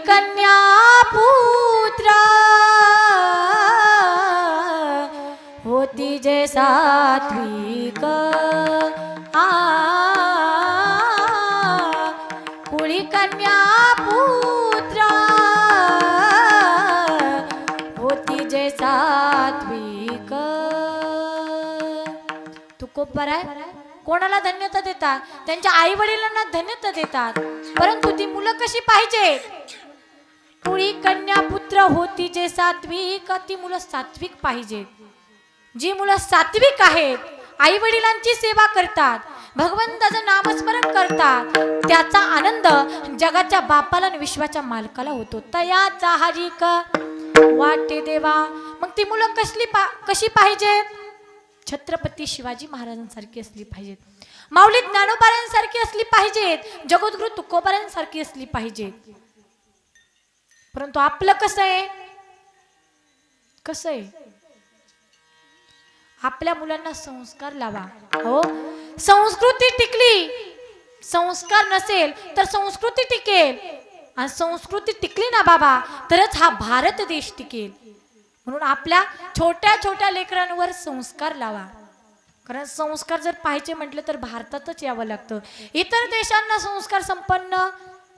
कन्या पुत्र होती जे सात्विक. आ कुळी कन्या पुत्र होती जे सात्विक. बरा आहे. कोणाला धन्यता देतात त्यांच्या आई वडिलांना धन्यता देतात परंतु ती मुलं कशी पाहिजे कुळी कन्या पुत्र होती जे सात्विक ती मुलं सात्विक पाहिजे. जी मुलं सात्विक आहेत आई वडिलांची सेवा करतात भगवंताचं नामस्मरण करतात त्याचा आनंद जगाच्या बापाला आणि विश्वाच्या मालकाला होतो. तयाचा हरिक वाटे देवा. मग ती मुलं कसली पा कशी पाहिजेत? छत्रपती शिवाजी महाराजांसारखी असली पाहिजेत. माऊली ज्ञानोबारांसारखी असली पाहिजेत. जगद्गुरु तुकोबारांसारखी असली पाहिजेत. परंतु आपलं कसं आहे? कसं आहे? आपल्या मुलांना संस्कार लावा. हो? संस्कृती टिकली. संस्कार नसेल तर संस्कृती टिकेल. आणि संस्कृती टिकली ना बाबा तरच हा भारत देश टिकेल. म्हणून आपल्या छोट्या छोट्या लेकरांवर संस्कार लावा. कारण संस्कार जर पाहायचे म्हटलं तर भारतातच यावं लागतं. इतर देशांना संस्कार संपन्न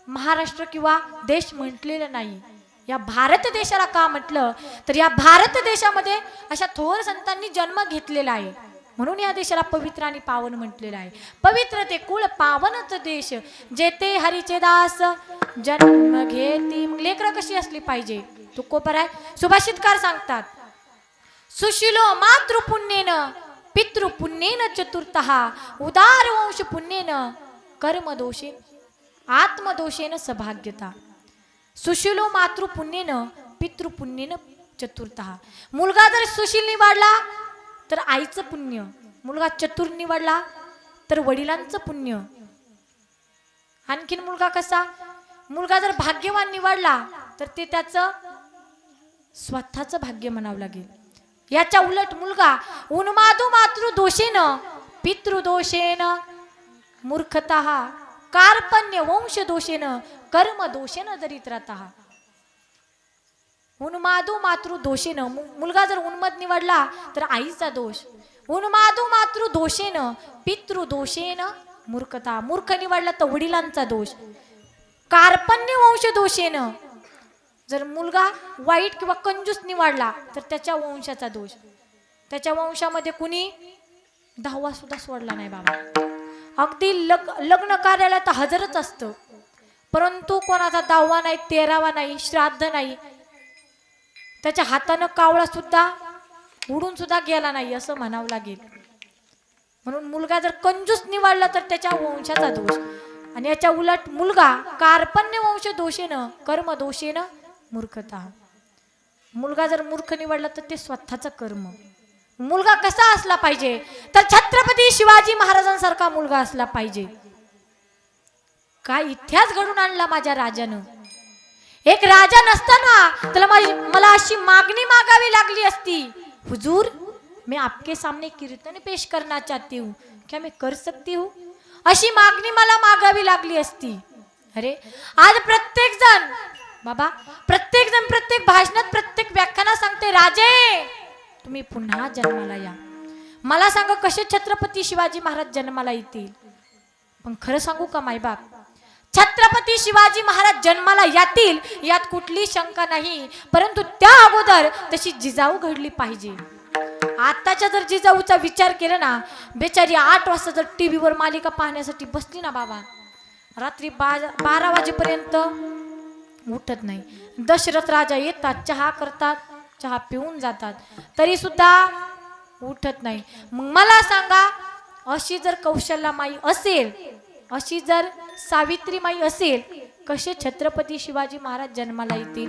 महाराष्ट्र किंवा देश म्हटलेलं नाही. या भारत देशाला का म्हटलं? तर या भारत देशामध्ये अशा थोर संतांनी जन्म घेतलेला आहे. म्हणून या देशाला पवित्र आणि पावन म्हटलेलं आहे. पवित्र ते कुळ पावनच देश. जेते हरीचे दास जन्म घेती लेकर लेकरं कशी असली पाहिजे? तू कोपर आहे सुभाषितकार सांगतात सुशिलो मातृपुण्येन पितृपुण्येन चतुर्थ उदार वंश पुण्येन कर्मदोषे आत्मदोषेन सभाग्यता। सुशिलो मातृपुण्येन पितृपुण्येन चतुर्थ। मुलगा जर सुशील निवडला तर आईचं पुण्य. मुलगा चतुर निवडला तर वडिलांचं पुण्य. आणखीन मुलगा कसा? मुलगा जर भाग्यवान निवडला तर ते त्याचं स्वतःचं भाग्य म्हणावं लागेल. याच्या उलट मुलगा उन्मादू मातृ दोषेन पितृदोषेन मूर्खता कार्पण्य वंश दोषेन कर्म दोषेन दरिद्रता उन्मादू मातृ दोषेन मुलगा जर उन्मद निवडला तर आईचा दोष. उन्मादू मातृ दोषेन पितृ दोषेन मूर्खता. मूर्ख निवडला तर वडिलांचा दोष. कार्पण्य वंश दोषेन जर मुलगा वाईट किंवा कंजूस निवडला तर त्याच्या वंशाचा दोष. त्याच्या वंशामध्ये कुणी दहावा सुद्धा सोडला नाही बाबा. अगदी लग लग्न कार्याला तर हजरच असतं. परंतु कोणाचा दहावा नाही तेरावा नाही श्राद्ध नाही त्याच्या हातानं कावळा सुद्धा उडून सुद्धा गेला नाही असं म्हणावं लागेल. म्हणून मुलगा जर कंजूस निवडला तर त्याच्या वंशाचा दोष. आणि याच्या उलट मुलगा कार्पण्य वंश दोषेनं कर्म दोषेनं मूर्खता. मुलगा जर मूर्ख निवडला तर ते स्वतःचं कर्म. मुलगा कसा असला पाहिजे? तर छत्रपती शिवाजी महाराजांसारखा मुलगा असला पाहिजे. काय इतिहास घडून आणला माझ्या राजानं? एक राजा नसताना त्याला माझी मला अशी मागणी मागावी लागली असती. हुजूर मैं आपके सामने कीर्तन पेश करना चाहती हूँ. क्या मैं कर सकती हूँ? अशी मागणी मला मागावी लागली असती. अरे आज प्रत्येक जण बाबा प्रत्येक जण प्रत्येक भाषणात प्रत्येक व्याख्यानात सांगते राजे तुम्ही पुन्हा जन्माला या. मला सांगा कसे छत्रपती शिवाजी महाराज जन्माला येतील? पण खरं सांगू का मायबाप छत्रपती शिवाजी महाराज जन्माला यातील यात कुठली शंका नाही. परंतु त्या अगोदर तशी जिजाऊ घडली पाहिजे. आताच्या जर जिजाऊचा विचार केला ना बेचारी आठ वाजता जर टी व्हीवर मालिका पाहण्यासाठी बसली ना बाबा रात्री बा- बारा वाजेपर्यंत उठत नाही. दशरथ राजा येतात चहा करतात चहा पिऊन जातात. तरी सुद्धा उठत नाही. मग मला सांगा अशी जर कौशल्यामाई असेल अशी जर सावित्रीमाई असेल कसे छत्रपती शिवाजी महाराज जन्माला येतील?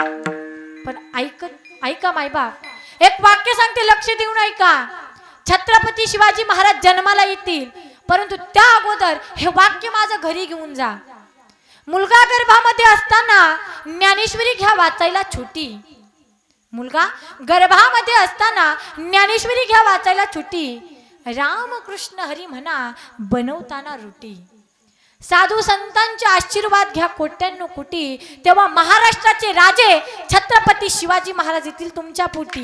पण ऐक ऐका मायबाप एक वाक्य सांगते लक्ष देऊन ऐका. छत्रपती शिवाजी महाराज जन्माला येतील परंतु त्या अगोदर हे वाक्य माझं घरी घेऊन जा. मुलगा गर्भामध्ये असताना ज्ञानेश्वरी घ्या वाचायला छोटी. मुलगा गर्भामध्ये असताना ज्ञानेश्वरी घ्या वाचायला छुटी रामकृष्ण हरी म्हणा बनवताना रुटी. साधू संतांचे आशीर्वाद घ्या कोट्याण्णव कोटी. तेव्हा महाराष्ट्राचे राजे छत्रपती शिवाजी महाराज येतील तुमच्या पोटी.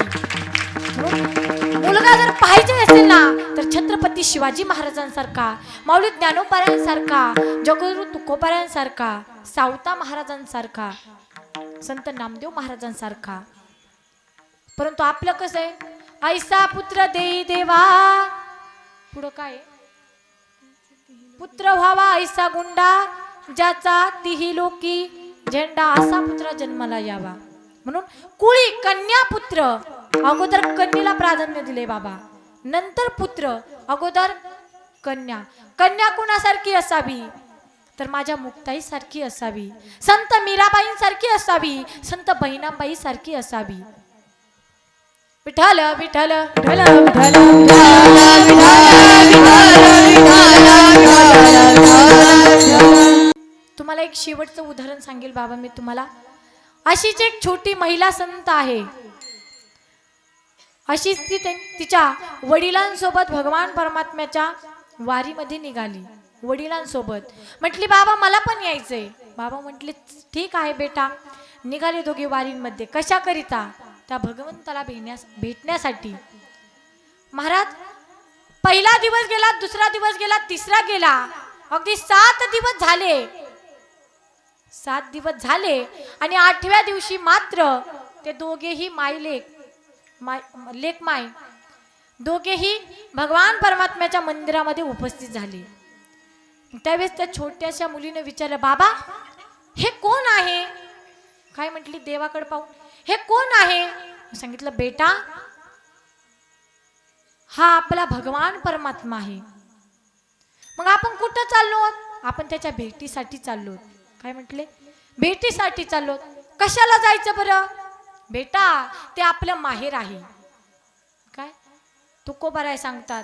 मुलगा जर पाहिजे असेल ना तर छत्रपती शिवाजी महाराजांसारखा माऊली ज्ञानोपाऱ्यांसारखा जगद्गुरु तुकोपाऱ्यांसारखा सावता महाराजांसारखा संत नामदेव महाराजांसारखा. परंतु आपलं कसं आहे? ऐसा पुत्र देई देवा. पुढं काय पुत्र व्हावा ऐसा गुंडा. ज्याचा तिही लोकी झेंडा असा पुत्र जन्माला यावा. म्हणून कुळी कन्या पुत्र अगोदर कन्येला प्राधान्य दिले बाबा. नंतर पुत्र अगोदर कन्या. कन्या कुणासारखी असावी? तर माझ्या मुक्ताई सारखी असावी. संत मीराबाईंसारखी असावी. संत बहिणाबाई सारखी असावी. विठ्ठल विठ्ठल विठ्ठल विठ्ठल. तुम्हाला एक शेवटचं उदाहरण सांगेल बाबा मी तुम्हाला. अशीच एक छोटी महिला संत आहे. अशीच ती तिच्या वडिलांसोबत भगवान परमात्म्याच्या वारीमध्ये निघाली. वडिलांसोबत. म्हटली बाबा मला पण यायचंय. बाबा म्हटले ठीक आहे बेटा. निघाले दोघे वारींमध्ये. कशा करिता त्या भगवंताला भेटण्यास भेटण्यासाठी. महाराज पहिला दिवस गेला दुसरा दिवस गेला तिसरा गेला. अगदी सात दिवस झाले. सात दिवस झाले आणि आठव्या दिवशी मात्र ते दोघेही माय लेक माय लेक माय दोघेही भगवान परमात्म्याच्या मंदिरामध्ये उपस्थित झाले. त्यावेळेस त्या छोट्याशा मुलीने विचारलं बाबा हे कोण आहे? काय म्हटली देवाकडे पाहून. हे कोण आहे सांगितलं बेटा हा आपला भगवान परमात्मा आहे मग आपण कुठं चाललो आहोत? आपण त्याच्या भेटीसाठी चाललो आहोत. काय म्हटले भेटीसाठी चाललो आहोत. कशाला जायचं बरं बेटा ते आपलं माहेर आहे काय तुकोबाराय सांगतात